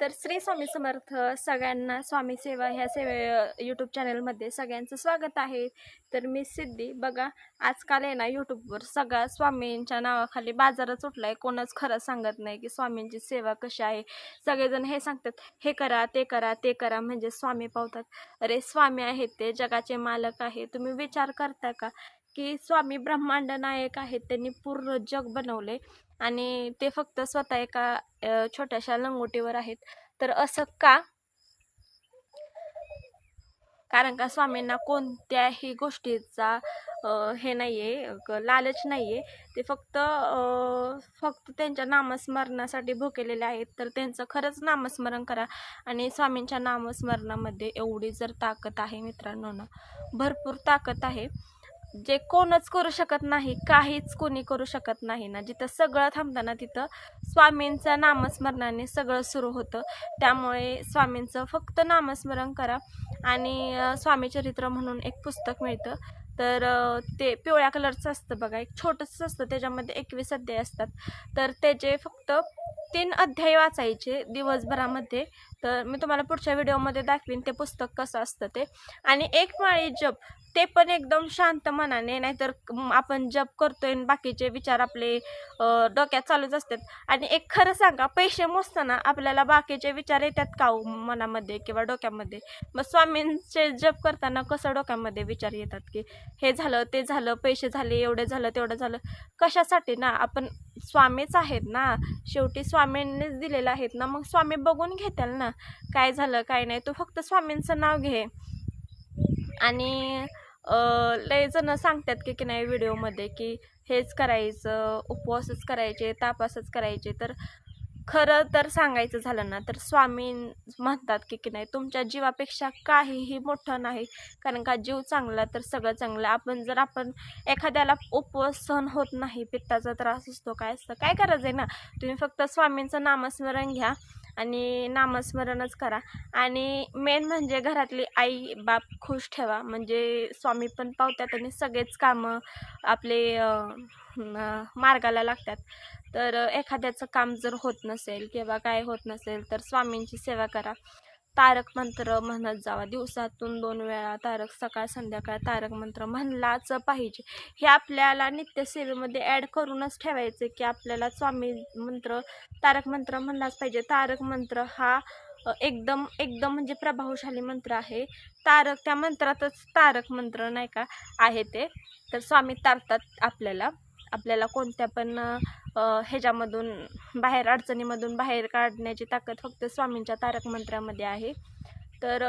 तर श्री स्वामी समर्थ सगळ्यांना स्वामी सेवा ह्या सेवे यूट्यूब चॅनलमध्ये सगळ्यांचं स्वागत आहे. तर मी सिद्धी. बघा आजकाल आहे ना यूट्यूबवर सगळा स्वामींच्या नावाखाली बाजारच आहे कोणच खरं सांगत नाही की स्वामींची सेवा कशी आहे. सगळेजण हे सांगतात हे करा ते करा ते करा म्हणजे स्वामी पावतात. अरे स्वामी आहेत ते जगाचे मालक आहे. तुम्ही विचार करता का? की स्वामी ब्रह्मांड नायक आहेत त्यांनी पूर्ण जग बनवले आणि ते फक्त स्वतः एका छोट्याशा लंगोटीवर आहेत. तर असं का? कारण का स्वामींना कोणत्याही गोष्टीचा हे नाही क- लालच नाही आहे ते फक्त फक्त त्यांच्या नामस्मरणासाठी भुकेलेले आहेत. तर त्यांचं खरंच नामस्मरण करा. आणि स्वामींच्या नामस्मरणामध्ये एवढी जर ताकद आहे मित्रांनो ना भरपूर ताकद आहे. जे कोणच करू शकत नाही काहीच कोणी करू शकत नाही ना. जिथं सगळं थांबतं ना तिथं स्वामींचं नामस्मरणाने सगळं सुरू होतं. त्यामुळे स्वामींचं फक्त नामस्मरण करा आणि स्वामी चरित्र म्हणून एक पुस्तक मिळतं. तर ते पिवळ्या कलरचं असतं बघा. एक छोटंसं असतं. त्याच्यामध्ये एकवीस अध्याय असतात. तर त्याचे फक्त तीन अध्याय वाचायचे दिवसभरामध्ये. तर मी तुम्हाला पुढच्या व्हिडिओमध्ये दाखवीन ते पुस्तक कसं असतं ते. आणि एक माळी जप ते पण एकदम शांत मनाने नाहीतर आपण जप करतोय बाकीचे विचार आपले डोक्यात चालूच असतात. आणि एक खरं सांगा पैसे मोजताना आपल्याला बाकीचे विचार येतात का हो मनामध्ये किंवा डोक्यामध्ये? मग स्वामींचे जप करताना कसं डोक्यामध्ये विचार येतात की हे झालं ते झालं पैसे झाले एवढे झालं तेवढं झालं? कशासाठी ना आपण स्वामीच आहेत ना. शेवटी स्वामींनीच दिलेलं आहेत ना. मग स्वामी बघून घेताल ना. काय झालं काय नाही. तू फक्त स्वामींचं नाव घे. आणि लय जण सांगतात की की नाही व्हिडिओमध्ये की हेच करायचं उपवासच करायचे तापासच करायचे. तर खरं तर सांगायचं झालं ना तर स्वामी म्हणतात की की नाही तुमच्या जीवापेक्षा काहीही मोठं नाही. कारण का जीव चांगला तर सगळं चांगलं. आपण जर आपण एखाद्याला उपवास सहन होत नाही पित्ताचा त्रास असतो काय असतं काय करायचं आहे ना? तुम्ही फक्त स्वामींचं नामस्मरण घ्या. आणि नामस्मरणच करा. आणि मेन म्हणजे घरातली आई बाप खुश ठेवा. म्हणजे स्वामी पण पावतात आणि सगळेच कामं आपले मार्गाला लागतात. तर एखाद्याचं काम जर होत नसेल किंवा काय होत नसेल तर स्वामींची सेवा करा. तारक मंत्र म्हणत जावा. दिवसातून दोन वेळा तारक सकाळ संध्याकाळ तारक मंत्र म्हणलाच पाहिजे. हे आपल्याला नित्यसेवेमध्ये ॲड करूनच ठेवायचे की आपल्याला स्वामी मंत्र तारक मंत्र म्हणलाच पाहिजे. तारक मंत्र हा एकदम एकदम म्हणजे प्रभावशाली मंत्र आहे. तारक त्या मंत्रातच तारक मंत्र नाही का आहे ते. तर स्वामी तारतात आपल्याला. आपल्याला कोणत्या पण ह्याच्यामधून बाहेर अडचणीमधून बाहेर काढण्याची ताकद फक्त स्वामींच्या तारक मंत्रामध्ये आहे. तर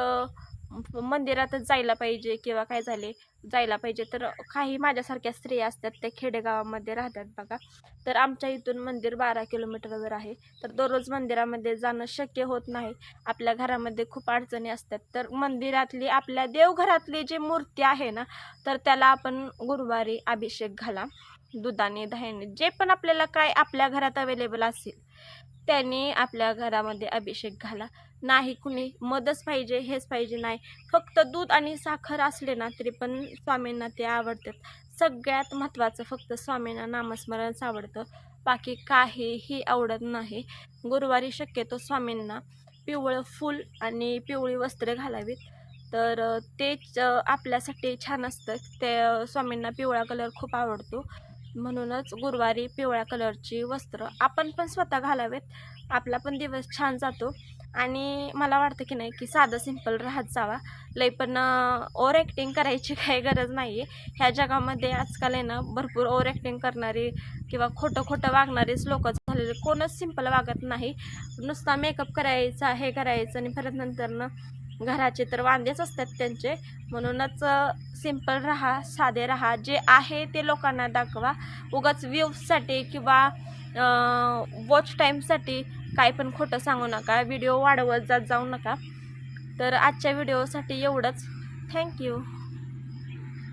मंदिरातच जायला पाहिजे किंवा काय झाले जायला पाहिजे. तर काही माझ्यासारख्या स्त्रिया असतात त्या खेडेगावामध्ये राहतात बघा. तर आमच्या इथून मंदिर बारा किलोमीटरवर आहे. तर दररोज मंदिरामध्ये जाणं शक्य होत नाही. आपल्या घरामध्ये खूप अडचणी असतात. तर मंदिरातली आपल्या देवघरातली जी मूर्ती आहे ना तर त्याला आपण गुरुवारी अभिषेक घाला. दुधाने दह्याने जे पण आपल्याला काय आपल्या घरात अवेलेबल असेल त्यांनी आपल्या घरामध्ये अभिषेक घाला. नाही कुणी मदच पाहिजे हेच पाहिजे नाही. फक्त दूध आणि साखर असले ना तरी पण स्वामींना ते आवडतात. सगळ्यात महत्त्वाचं फक्त स्वामींना नामस्मरणच आवडतं बाकी काहीही आवडत नाही. गुरुवारी शक्यतो स्वामींना पिवळं फूल आणि पिवळी वस्त्रे घालावीत. तर तेच आपल्यासाठी छान असतं. ते स्वामींना पिवळा कलर खूप आवडतो. म्हणूनच गुरुवारी पिवळ्या कलरची वस्त्र आपण पण स्वतः घालावेत. आपला पण दिवस छान जातो. आणि मला वाटतं की नाही की साधं सिंपल राहत जावा. लई पण ओव्हर ॲक्टिंग करायची काही गरज नाही आहे ह्या जगामध्ये आजकाल आहे ना भरपूर ओव्हर ॲक्टिंग करणारी किंवा खोटं खोटं वागणारेच लोक झालेले. कोणच सिंपल वागत नाही. नुसता मेकअप करायचा हे करायचं आणि परत नंतर घराचे तर वांदेच असतात त्यांचे. म्हणूनच सिंपल राहा साधे राहा. जे आहे ते लोकांना दाखवा. उगाच व्ह्यूजसाठी किंवा वॉच टाईमसाठी काय पण खोटं सांगू नका. व्हिडिओ वाढवत जात जाऊ नका. तर आजच्या व्हिडिओसाठी एवढंच. थँक्यू